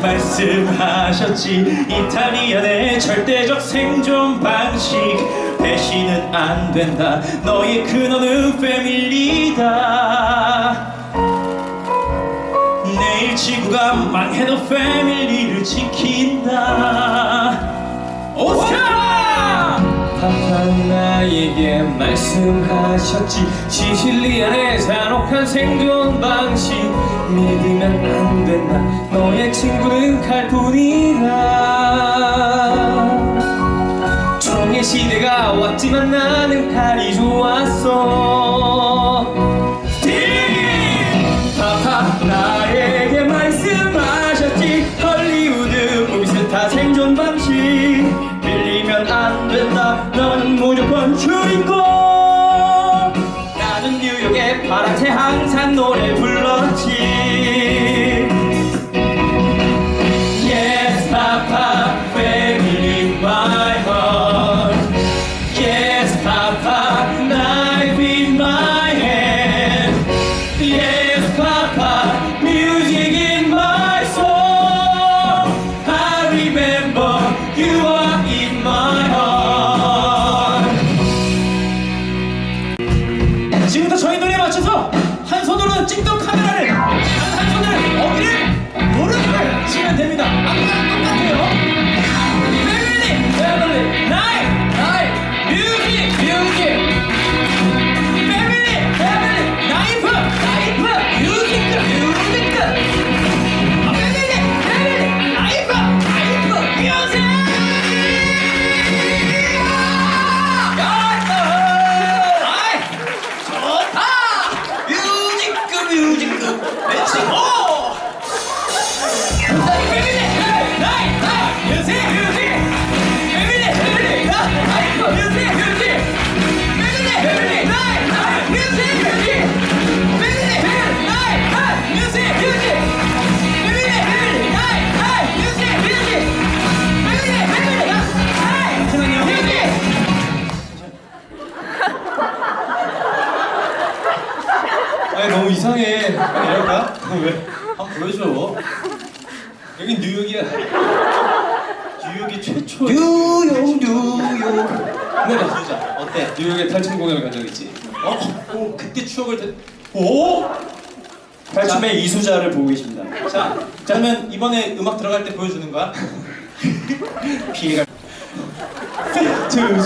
말씀하셨지. 이탈리안의 절대적 생존 방식. 배신은 안 된다. 너의 근원은 패밀리다. 내일 지구가 망해도 패밀리를 지킨다. 오스카! 파파 나에게 말씀하셨지. 시실리 안의 잔혹한 생존 방식. 믿으면 안 된다. 너의 친구는 칼뿐이라. 총의 시대가 왔지만 나는 칼이 좋았어 된다 아니 너무 이상해. 이럴까? 왜? 한번 보여줘. 여기 뉴욕이야. 뉴욕이 최초 뉴욕 뉴욕. 네, 진짜 어때? 뉴욕에 탈춤 공연을 간 적 있지. 어? 오 그때 추억을 되... 오? 탈춤의 이수자를 보고 계십니다. 자 그러면 이번에 음악 들어갈 때 보여주는 거야? 피해가? 가만히 좀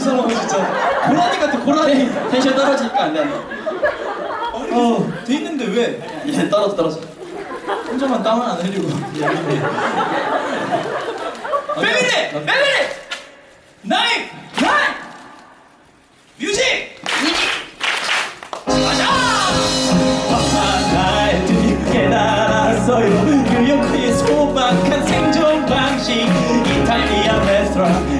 사람 진짜. 고라니 같아 고라니 텐션 떨어지니까 안 돼. 어, 돼 있는데 왜? 이제 떨어져 떨어져. 혼자만 땀을 안 흘리고 패밀리! 패밀리! 나이! 나이! 뮤직! 가자! 아빠 나의 드디어 깨달았어요 뉴욕의 소박한 생존 방식 이탈리아 레스토랑